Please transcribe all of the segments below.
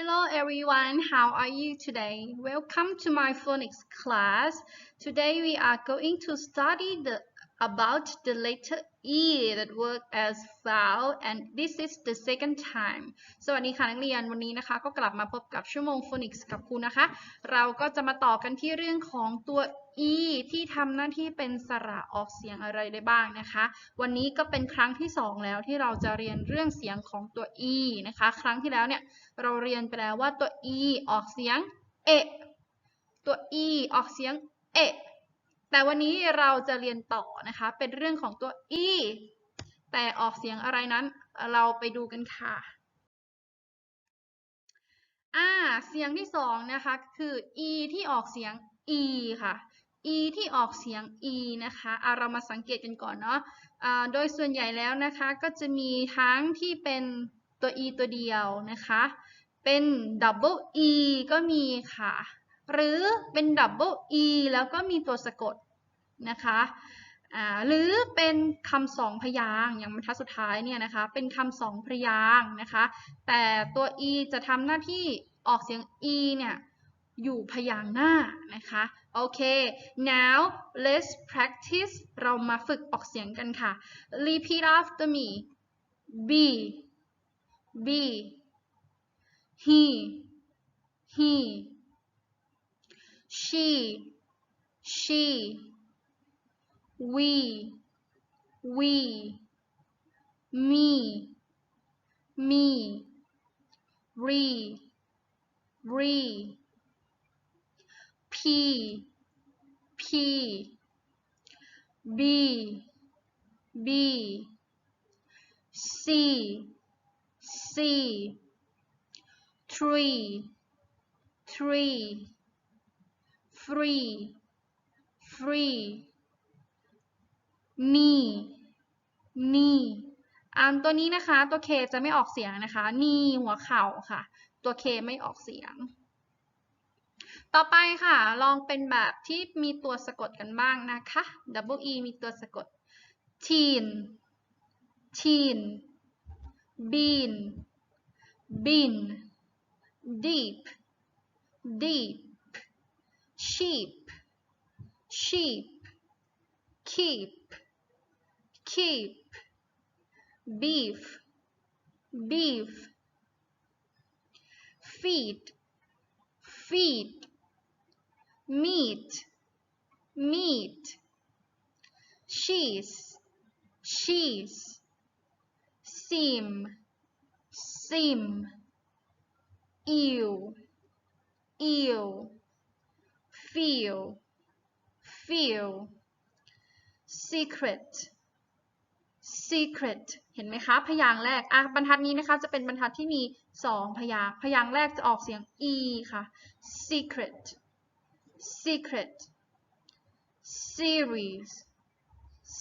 Hello everyone, how are you today? Welcome to my phonics class. Today we are going to study the about the letter E that work as vowel and this is the second time สวัสดีค่ะนักเรียนวันนี้นะคะ ก็กลับมาพบกับชั่วโมง phonics กับครูนะคะ เราก็จะมาต่อกันที่เรื่องของตัว E ที่ทำหน้าที่เป็นสระออกเสียงอะไรได้บ้างนะคะ วันนี้ก็เป็นครั้งที่ 2 แล้วที่เราจะเรียนเรื่องเสียงของตัว E นะคะ ครั้งที่แล้วเนี่ยเราเรียนไปแล้วว่าตัว E ออกเสียงเอะตัว E ออกเสียงเอะ แต่วันนี้เราจะเรียนต่อนะคะ เป็นเรื่องของตัว e แต่ออกเสียงอะไรนั้นเราไปดูกันค่ะอ่าเสียงที่สองนะคะคือ e ที่ออกเสียง e ค่ะ e ที่ออกเสียง e นะคะอ่าเรามาสังเกตกันก่อนเนาะอ่าโดยส่วนใหญ่แล้วนะคะก็จะมีทั้งที่เป็นตัว e ตัวเดียวนะคะ เป็น double e ก็มีค่ะ หรือเป็นดับเบิล e แล้วก็มีตัวสะกดนะคะหรือเป็นคำสองพยางอย่างบรรทัดสุดท้ายเนี่ยนะคะ เป็นคำสองพยางนะคะ แต่ตัว e จะทำหน้าที่ออกเสียง e เนี่ยอยู่พยางหน้านะคะ โอเค now let's practice เรามาฝึกออกเสียงกันค่ะ repeat after me b b he he she, she, we, we, me, me, re, re, p, p, b, b, c, c, tree, tree, free free นี่นี่อันตัวนี้นะคะ ตัว K จะไม่ออกเสียงนะคะนี่หัวเข่าค่ะ ตัว K ไม่ออกเสียง ต่อไปค่ะ ลองเป็นแบบที่มีตัวสะกดกันบ้างนะคะ double e มีตัวสะกด teen teen bean bin deep deep sheep, sheep, keep, keep, beef, beef, feet feet meat, meat, cheese, cheese, seam, seam, eel, eel feel feel secret secret เห็นไหมคะ พยางค์แรก อะ บรรทัดนี้นะคะ จะเป็นบรรทัดที่มีสองพยางค์ พยางค์แรกจะออกเสียง e ค่ะ secret secret series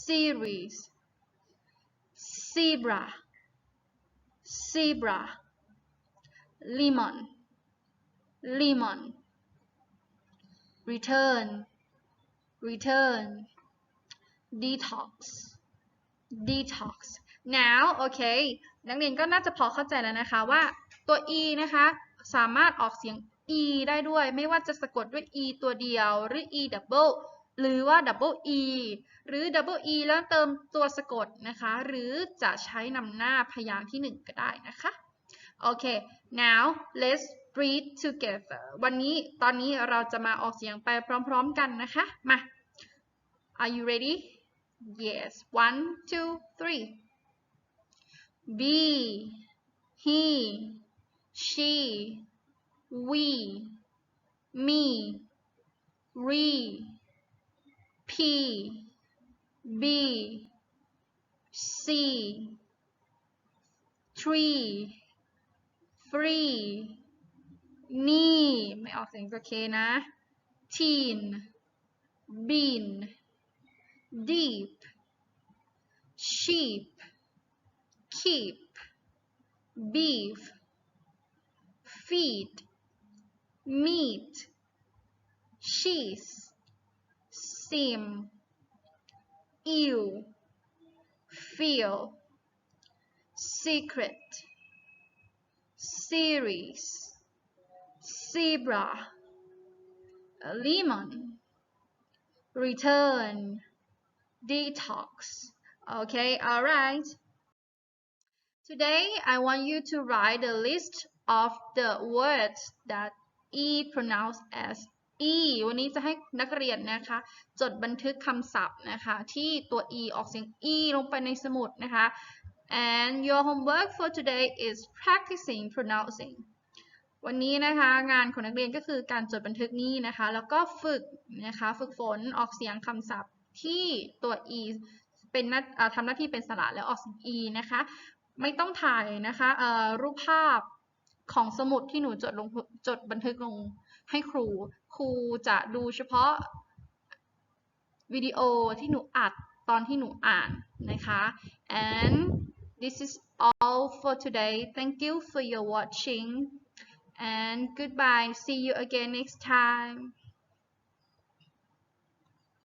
series zebra zebra lemon lemon return return detox detox now โอเค นักเรียนก็น่าจะพอเข้าใจแล้วนะคะว่าตัว e นะคะสามารถออกเสียง e ได้ด้วย ไม่ว่าจะสะกดด้วย e ตัวเดียว หรือ e double หรือว่า double e หรือ double e แล้วเติมตัวสะกดนะคะ หรือจะใช้นำหน้าพยางค์ที่ 1 ก็ได้นะคะ โอเค now let's breathe together วันนี้ตอนนี้เราจะมาออกเสียงไปพร้อมๆกันนะคะ มา Are you ready? Yes. One, two, three. Be, he, she, we, me, re, p, b, c, tree, free, นี่ไม่ออกเสียงตัวเคนะ teen bean deep sheep keep beef feed meat cheese sim ew feel secret series zebra lemon return detox okay all right Today, I want you to write the list of the words that E pronounce as E วันนี้จะให้นักเรียนนะคะ จดบันทึกคำศัพท์นะคะ ที่ตัว E ออกเสียง E ลงไปในสมุดนะคะ and your homework for today is practicing pronouncing วันนี้นะคะงานของนักเรียนก็คือการจดบันทึกนี้นะคะ แล้วก็ฝึกนะคะฝึกฝนออกเสียงคำศัพท์ที่ตัว e เป็นหน้าทำหน้าที่เป็นสระแล้วออกเสียง e นะคะ ไม่ต้องถ่ายนะคะรูปภาพของสมุดที่หนูจดลงจดบันทึกลงให้ครู ครูจะดูเฉพาะวิดีโอที่หนูอัดตอนที่หนูอ่านนะคะ and this is all for today thank you for your watching and goodbye. See you again next time